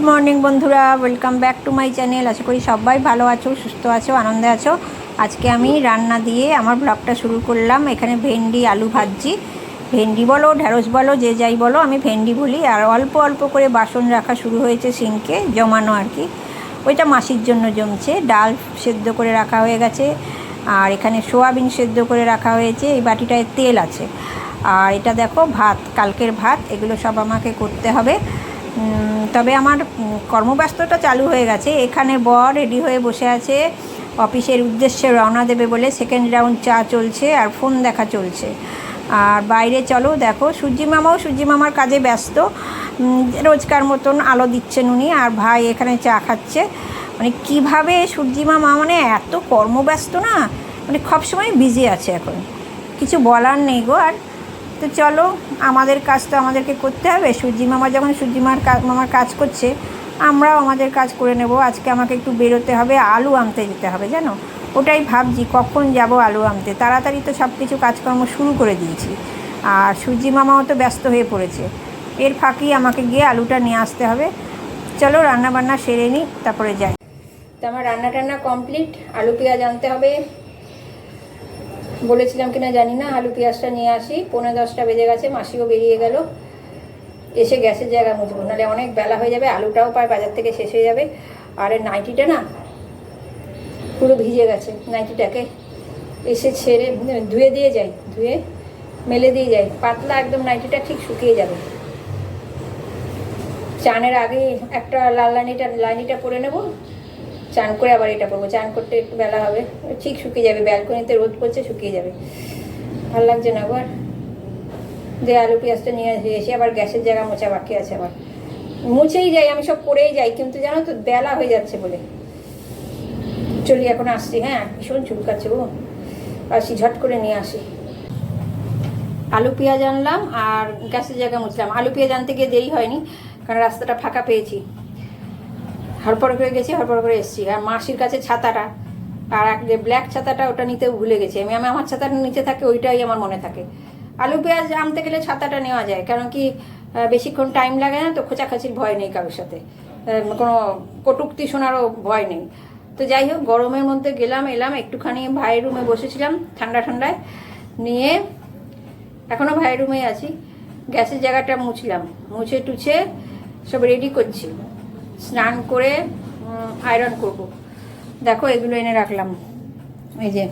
Good morning বন্ধুরা। Welcome back to my channel আশা করি সবাই ভালো আছো, সুস্থ আছো, আনন্দে আছো। আজকে আমি রান্না দিয়ে আমার ব্লগটা শুরু করলাম। এখানে ভেন্ডি, আলু ভাজছি ভেন্ডি বলো ঢ্যাঁড়স বলো, যে যাই বলো, আমি ভেন্ডি বলি। আর অল্প অল্প করে বাসন রাখা শুরু হয়েছে সিঙ্কে, জমানো আর কি। ওইটা মাসির জন্য জমছে। ডাল সেদ্ধ করে রাখা হয়ে গেছে। আর এখানে সোয়াবিন সেদ্ধ করে রাখা হয়েছে। এই বাটিটায় তেল আছে। আর এটা দেখো, ভাত, কালকের ভাত। এগুলো সব আমাকে করতে হবে। তবে আমার কর্মব্যস্ততা চালু হয়ে গেছে। এখানে বর রেডি হয়ে বসে আছে। অফিসের উদ্দেশ্যে রওনা দেবে বলে সেকেন্ড রাউন্ড চা চলছে আর ফোন দেখা চলছে। আর বাইরে চলো, দেখো সূর্যি মামাও সূর্যি মামার কাজে ব্যস্ত। রোজকার মতন আলো দিচ্ছেন উনি আর ভাই এখানে চা খাচ্ছে। মানে কীভাবে সূর্যি মামা মানে এত কর্মব্যস্ত না? মানে সবসময় বিজি আছে এখন। কিছু বলার নেই গো আর। তো চলো, আমাদের কাজ তো আমাদেরকে করতে হবে। সূর্যি মামা যখন সূর্যি মার কাজ মামার কাজ করছে, আমরাও আমাদের কাজ করে নেব। আজকে আমাকে একটু বেরোতে হবে, আলু আনতে যেতে হবে, জানো? ওটাই ভাবছি, কখন যাব আলু আনতে? তাড়াতাড়ি তো সব কিছু কাজকর্ম শুরু করে দিয়েছি। আর সূর্যি মামাও তো ব্যস্ত হয়ে পড়েছে। এর ফাঁকি আমাকে গিয়ে আলুটা নিয়ে আসতে হবে। চলো রান্না বান্না সেরে নিই, তারপরে যাই। তো আমার রান্না টান্না কমপ্লিট, আলু পেঁয়াজ আনতে হবে। বলেছিলাম কিনা জানি না, আলু পেঁয়াজটা নিয়ে আসি পনেরো দশটা বেজে গেছে, মাসিও বেরিয়ে গেল। এসে গ্যাসের জায়গা মুছবো, নাহলে অনেক বেলা হয়ে যাবে, আলুটাও পায় বাজার থেকে শেষ হয়ে যাবে। আর নাইটিটা না, পুরো ভিজে গেছে, নাইটিটাকে এসে ছেড়ে ধুয়ে দিয়ে যাই, ধুয়ে মেলে দিয়ে যাই। পাতলা একদম নাইটিটা ঠিক শুকিয়ে যাবে। চানের আগে একটা লাল লাইনিটা লাইনিটা পরে নেব চান করে আবার এটা করব চান করতে একটু বেলা হবে। ঠিক শুকিয়ে যাবে। ব্যালকনিতে রোদ পড়ছে, শুকিয়ে যাবে। ভালো লাগছে না আবার। যে আলু পেঁয়াজটা নিয়ে এসে আবার গ্যাসের জায়গা মোছা বাকি আছে আবার। মুছেই যাই, আমি সব করেই যাই। কিন্তু জানো তো, বেলা হয়ে যাচ্ছে বলে। চলি, এখন আসছি হ্যাঁ? ভীষণ চুলকাচ্ছে ও। আসি ঝট করে নিয়ে আসি। আলু পেঁয়াজ আনলাম আর গ্যাসের জায়গা মুছলাম। আলু পেঁয়াজ আনতে গিয়ে দেরি হয়নি, কারণ রাস্তাটা ফাঁকা পেয়েছি। হড়পড় করে গেছি, হড়পড় করে এসেছি। আর মাসির কাছে ছাতাটা, আর এক যে ব্ল্যাক ছাতাটা, ওটা নিতেও ভুলে গেছি আমি। আমি আমার ছাতাটা নিচে থাকে, ওইটাই আমার মনে থাকে। আলু, পেঁয়াজ আনতে গেলে ছাতাটা নেওয়া যায়, কারণ কি বেশিক্ষণ টাইম লাগে না তো, খোঁচাখাচির ভয় নেই কারোর সাথে। কোনো কটুক্তি শোনারও ভয় নেই। তো যাই হোক, গরমের মধ্যে গেলাম, এলাম, একটুখানি ভাইয়ের রুমে বসেছিলাম, ঠান্ডা ঠান্ডায়। নিয়ে এখনও ভাইয়ের রুমেই আছি। গ্যাসের জায়গাটা মুছলাম। মুছে টুছে সব রেডি করছি। স্নান করে আয়রন করব। দেখো, এগুলো এনে রাখলাম। এই যে,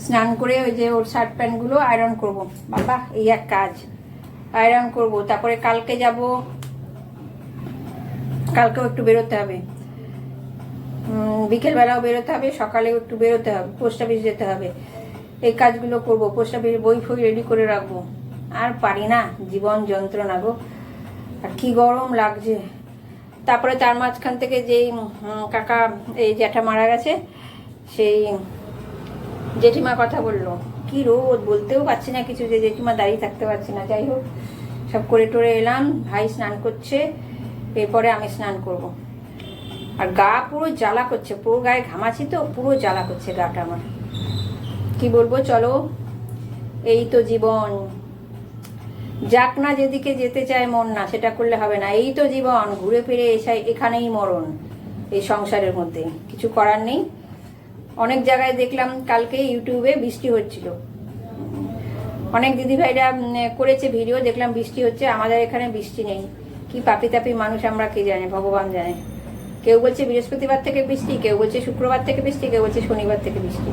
স্নান করে ওই যে ওর শার্ট প্যান্টগুলো আয়রন করব। বাবা, এই এক কাজ। আয়রন করব। তারপরে কালকে যাব। কালকেও একটু বেরোতে হবে। বিকেলবেলাও বেরোতে হবে, সকালেও একটু বেরোতে হবে। পোস্ট অফিস যেতে হবে। এই কাজগুলো করব। পোস্ট অফিসে বই ফই রেডি করে রাখব। আর পারি না, জীবন যন্ত্রণা গো। আর কি গরম লাগছে। তারপরে তার মাঝখান থেকে যেই কাকা, এই জ্যাঠা মারা গেছে, সেই জেঠিমা কথা বলল। কি রোদ, বলতেও পারছি না কিছু, যে জেঠিমা দাঁড়িয়ে থাকতে পারছি না। যাই হোক, সব করে টোরে এলাম, ভাই স্নান করছে, এরপরে আমি স্নান করব। আর গা পুরো জ্বালা করছে, পুরো গায়ে ঘামাছি তো, পুরো জ্বালা করছে গাটা আমার। কি বলব, চলো, এই তো জীবন। যাক না, যেদিকে যেতে চায় মন না, সেটা করলে হবে না। এই তো জীবন, ঘুরে ফিরে এসে এখানেই মরণ এই সংসারের মধ্যে। কিছু করার নেই। অনেক জায়গায় দেখলাম কালকে ইউটিউবে বৃষ্টি হচ্ছিল। অনেক দিদিভাইরা ভাইরা করেছে ভিডিও, দেখলাম বৃষ্টি হচ্ছে, আমাদের এখানে বৃষ্টি নেই। কি পাপি তাপি মানুষ আমরা কে জানে, ভগবান জানে। কেউ বলছে বৃহস্পতিবার থেকে বৃষ্টি, কেউ বলছে শুক্রবার থেকে বৃষ্টি, কেউ বলছে শনিবার থেকে বৃষ্টি।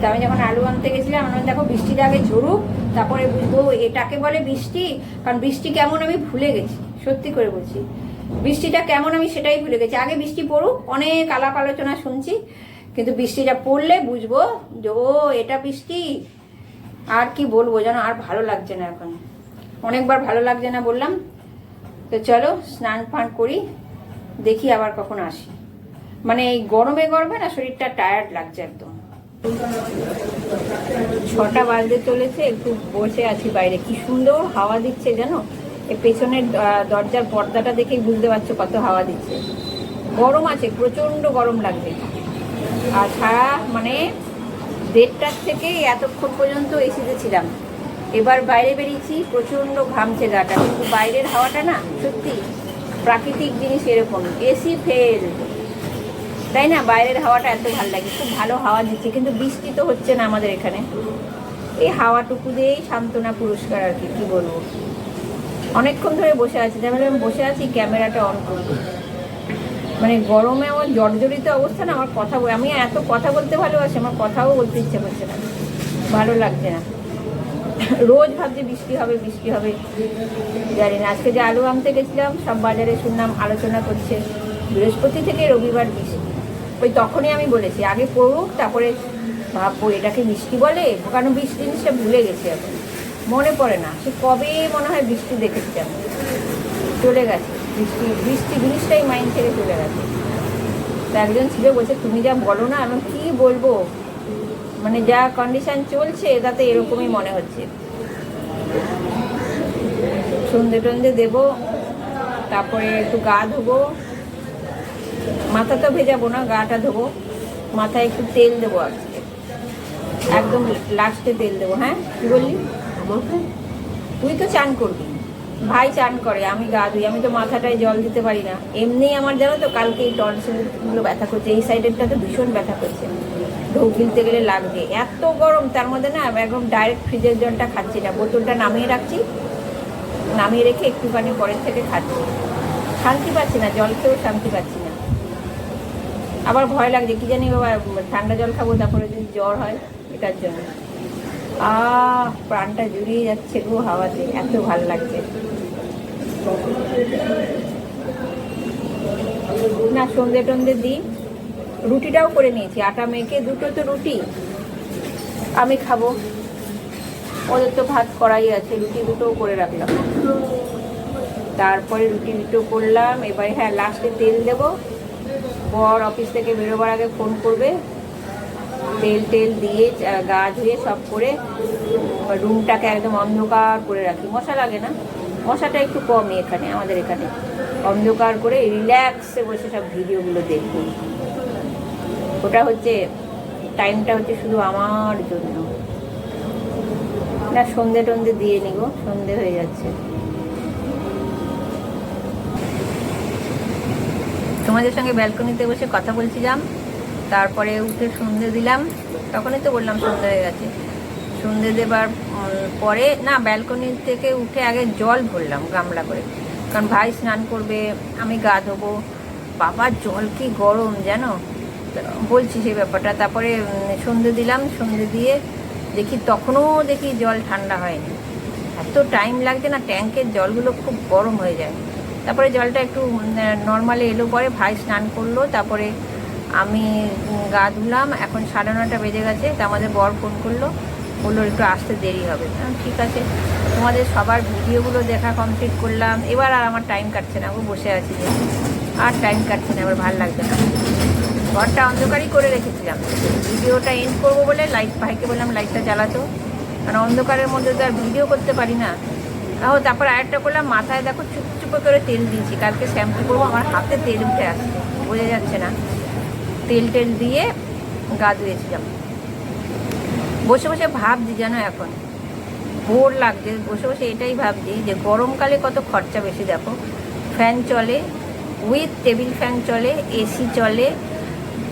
তা আমি যখন আলু আনতে গেছিলাম, আমি দেখো বৃষ্টির আগে ঝরুক, তারপরে বুঝব এটাকে বলে বৃষ্টি, কারণ বৃষ্টি কেমন আমি ভুলে গেছি, সত্যি করে বলছি। বৃষ্টিটা কেমন আমি সেটাই ভুলে গেছি। আগে বৃষ্টি পড়ুক, অনেক আলাপ আলোচনা শুনছি, কিন্তু বৃষ্টিটা পড়লে বুঝব যে, ও, এটা বৃষ্টি, আর কি বলব যেন, আর ভালো লাগছে না এখন। অনেকবার ভালো লাগছে না বললাম। তো চলো স্নান ফান করি। দেখি আবার কখন আসি। মানে এই গরমে গরমে না শরীরটা টায়ার্ড লাগছে একদম। ছটা বাজতে চলেছে, একটু বসে আছি বাইরে। কি সুন্দর হাওয়া দিচ্ছে জানো? পেছনের দরজার পর্দাটা দেখেই বুঝতে পারছ কত হাওয়া দিচ্ছে। গরম আছে, প্রচণ্ড গরম লাগছে। আর সারা মানে দেড়টার থেকে এতক্ষণ পর্যন্ত এসিতে ছিলাম। এবার বাইরে বেরিয়েছি, প্রচণ্ড ঘামছে গাটা কিন্তু বাইরের হাওয়াটা না, সত্যি প্রাকৃতিক জিনিস এরকম এসি ফেল তাই না? বাইরের হাওয়াটা এত ভালো লাগে, খুব ভালো হাওয়া দিচ্ছে, কিন্তু বৃষ্টি তো হচ্ছে না আমাদের এখানে। এই হাওয়াটুকু দিয়েই সান্ত্বনা পুরস্কার আর কি, কী বলব? অনেকক্ষণ ধরে বসে আছি, তাই আমি বসে আছি, ক্যামেরাটা অন করব। মানে গরমে আমার জর্জরিত অবস্থা না, আমার কথা আমি এত কথা বলতে ভালোবাসি, আমার কথাও বলতে ইচ্ছে করছে না। ভালো লাগছে না। রোজ ভাবছি বৃষ্টি হবে বৃষ্টি হবে, জানি না। আজকে যে আলু আনতে গেছিলাম, সব বাজারে শুনলাম আলোচনা করছে, বৃহস্পতি থেকে রবিবার বৃষ্টি। ওই তখনই আমি বলেছি, আগে পড়ুক, তারপরে ভাববো, এটাকে বৃষ্টি বলে? কারণ বৃষ্টি জিনিসটা ভুলে গেছি এখন। মনে পড়ে না, সে কবে মনে হয় বৃষ্টি দেখেছি আমি। চলে গেছে, বৃষ্টি বৃষ্টি জিনিসটাই মাইন্ড থেকে চলে গেছে। একজন ছিল, বলছে, তুমি যা বলো না, আমি কি বলব? মানে যা কন্ডিশন চলছে তাতে এরকমই মনে হচ্ছে। সন্ধে টন্ধে দেবো তারপরে একটু গা ধোবো। মাথা তো ভেজাবো না গাটা ধোবো। মাথায় একটু তেল দেবো আজকে। একদম লাস্টে তেল দেবো হ্যাঁ? কি বললি? তুই তো চান করবি। ভাই চান করে, আমি গা ধুই, আমি তো মাথাটায় জল দিতে পারি না। এমনি আমার জানো তো, কালকে এই টনসিলগুলো ব্যথা করছে, এই সাইডেরটা তো ভীষণ ব্যথা করছে। ঢোক গিলতে গেলে লাগবে। এত গরম, তার মধ্যে না একদম ডাইরেক্ট ফ্রিজের জলটা খাচ্ছি না। বোতলটা নামিয়ে রাখছি, নামিয়ে রেখে একটুখানি পরের থেকে খাচ্ছি। শান্তি পাচ্ছি না, জল খেয়েও শান্তি পাচ্ছি না। আবার ভয় লাগছে, কি জানি বাবা, ঠান্ডা জল খাব, তারপরে যদি জ্বর হয়, এটার জন্য। আহ প্রাণটা জুড়িয়ে যাচ্ছে গো হাওয়াতে, এত ভালো লাগছে। না, সন্ধে টন্ধে দিই। রুটিটাও করে নিয়েছি, আটা মেখে দুটো তো রুটি। আমি খাব। ওদের তো ভাত করাই আছে, রুটি দুটোও করে রাখলাম। তারপরে রুটি দুটো করলাম, এবারে হ্যাঁ লাস্টে তেল দেবো। বর অফিস থেকে বেরোবার আগে ফোন করবে। তেল টেল দিয়ে গা ধুয়ে সব করে রুমটাকে একদম অন্ধকার করে রাখি। মশা লাগে না? মশাটা একটু কমই এখানে, আমাদের এখানে। অন্ধকার করে রিল্যাক্সে বসে সব ভিডিওগুলো দেখব। ওটা হচ্ছে, টাইমটা হচ্ছে শুধু আমার জন্য। না, সন্ধে টন্ধে দিয়ে নিব, সন্ধে হয়ে যাচ্ছে। তোমাদের সঙ্গে ব্যালকনিতে বসে কথা বলছিলাম। তারপরে উঠে সন্ধে দিলাম। তখনই তো বললাম সন্ধে হয়ে গেছে। সন্ধে দেবার পরে, না ব্যালকনি থেকে উঠে আগে জল ভরলাম গামলা করে। কারণ ভাই স্নান করবে, আমি গা ধোবো। বাবার জল কি গরম তো বলছি সেই ব্যাপারটা। তারপরে সন্ধে দিলাম, সন্ধে দিয়ে দেখি তখনও দেখি জল ঠান্ডা হয়নি। এত টাইম লাগছে না, ট্যাঙ্কের জলগুলো খুব গরম হয়ে যায়। তারপরে জলটা একটু নর্মালে এলো পরে ভাই স্নান করল। তারপরে আমি গা ধুলাম, এখন সাড়ে নটা বেজে গেছে, তা আমাদের বর ফোন করল, বলল একটু আসতে দেরি হবে। ঠিক আছে। তোমাদের সবার ভিডিওগুলো দেখা কমপ্লিট করলাম। এবার আর আমার টাইম কাটছে না বসে আছি। আর টাইম কাটছে না, এবার ভালো লাগছে না। ঘরটা অন্ধকারই করে রেখেছিলাম। ভিডিওটা এন্ড করব বলে লাইট ভাইকে বললাম লাইটটা জ্বালাতো। কারণ অন্ধকারের মধ্যে তো আর ভিডিও করতে পারি না। তাও তারপর আরেকটা করলাম, মাথায় দেখো চুপ চুপে করে তেল দিয়েছি। কালকে শ্যাম্পু করব, আমার হাতে তেল উঠে আসছে, বোঝা যাচ্ছে না। তেল টেল দিয়ে গা ধুয়েছিলাম বসে বসে ভাবছি যেন এখন, বোর লাগছে, বসে বসে এটাই ভাবছি যে গরমকালে কত খরচা বেশি দেখো। ফ্যান চলে, উইথ টেবিল ফ্যান চলে, এসি চলে,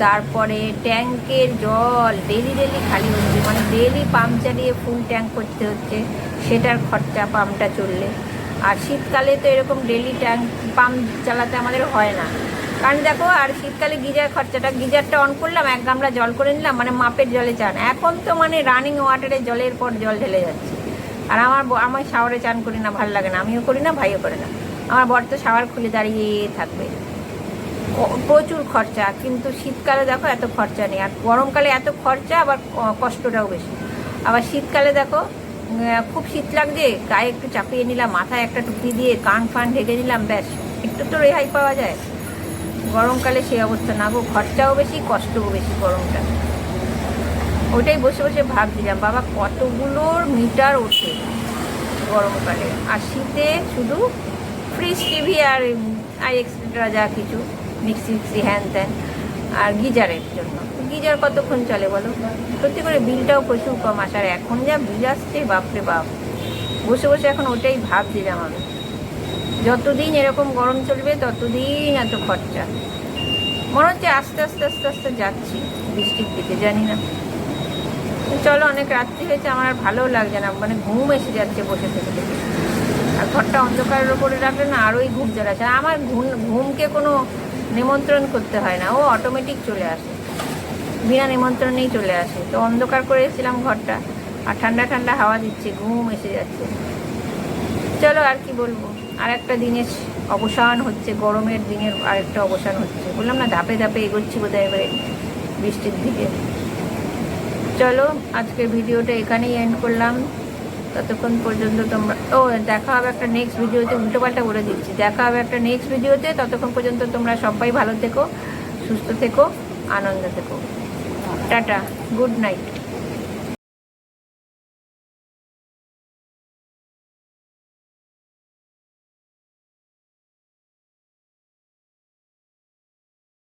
তারপরে ট্যাঙ্কের জল ডেলি ডেলি খালি হচ্ছে মানে ডেলি পাম্প চালিয়ে ফুল ট্যাঙ্ক করতে হচ্ছে, সেটার খরচা পাম্পটা চললে। আর শীতকালে তো এরকম ডেলি ট্যাঙ্ক পাম্প চালাতে আমাদের হয় না। কারণ দেখো, আর শীতকালে গিজার খরচাটা, গিজারটা অন করলাম, এক গামলা জল করে নিলাম মানে মাপের জলে চান। এখন তো মানে রানিং ওয়াটারে জলের পর জল ঢেলে যাচ্ছে। আর আমার আমার শাওয়ারে চান করি না, ভালো লাগে না। আমিও করি না, ভাইও করে না। আমার বর তো শাওয়ার খুলে দাঁড়িয়ে থাকবে। প্রচুর খরচা, কিন্তু শীতকালে দেখো এত খরচা নেই। আর গরমকালে এত খরচা, আবার কষ্টটাও বেশি। আবার শীতকালে দেখো খুব শীত লাগছে, গায়ে একটু চাপিয়ে নিলাম, মাথায় একটা টুপি দিয়ে কান ফান ঢেকে নিলাম, ব্যাস। একটু তো রেহাই পাওয়া যায়। গরমকালে সেই অবস্থা না গো খরচাও বেশি, কষ্টও বেশি গরমটা। ওইটাই বসে বসে ভাবছিলাম, বাবা কতগুলোর মিটার ওঠে গরমকালে? আর শীতে শুধু ফ্রিজ টিভি আর আর এক্সট্রা যা কিছু মিক্সি মিক্সি হ্যান ত্যান আর গিজারের জন্য। গিজার কতক্ষণ চলে বলো? সত্যি করে বিলটাও প্রচুর কম আসার এখন যা বিল আসছে, বাপরে বাপ। বসে বসে এখন ওটাই ভাবছিলাম আমি। যতদিন এরকম গরম চলবে, ততদিন এত খরচা। মনে হচ্ছে আস্তে আস্তে আস্তে আস্তে যাচ্ছি বৃষ্টির দিকে, জানি না। চলো, অনেক রাত্রি হয়েছে, আমার আর ভালোও লাগছে না। মানে ঘুম এসে যাচ্ছে বসে থেকে থেকে। আর ঘরটা অন্ধকারের ওপরে রাখলে না আরোই ঘুম চলে আসে আমার ঘুম, ঘুমকে কোনো নিমন্ত্রণ করতে হয় না। ও অটোমেটিক চলে আসে। বিনা নিমন্ত্রণেই চলে আসে। তো অন্ধকার করে এসেছিলাম ঘরটা। আর ঠান্ডা ঠান্ডা হাওয়া দিচ্ছে, ঘুম এসে যাচ্ছে। চলো, আর কি বলব? আর একটা দিনের অবসান হচ্ছে, গরমের দিনের আরেকটা অবসান হচ্ছে। বললাম না, ধাপে ধাপে এগোচ্ছি বোধহয় এবারে বৃষ্টির দিকে। চলো, আজকের ভিডিওটা এখানেই এন্ড করলাম। ততক্ষণ পর্যন্ত তোমরা ও, দেখা হবে একটা নেক্সট ভিডিওতে, উল্টোপাল্টা বলে দিচ্ছি। দেখা হবে একটা নেক্সট ভিডিওতে, ততক্ষণ পর্যন্ত তোমরা সবাই ভালো থেকো, সুস্থ থেকো, আনন্দ থেকো। Tata good night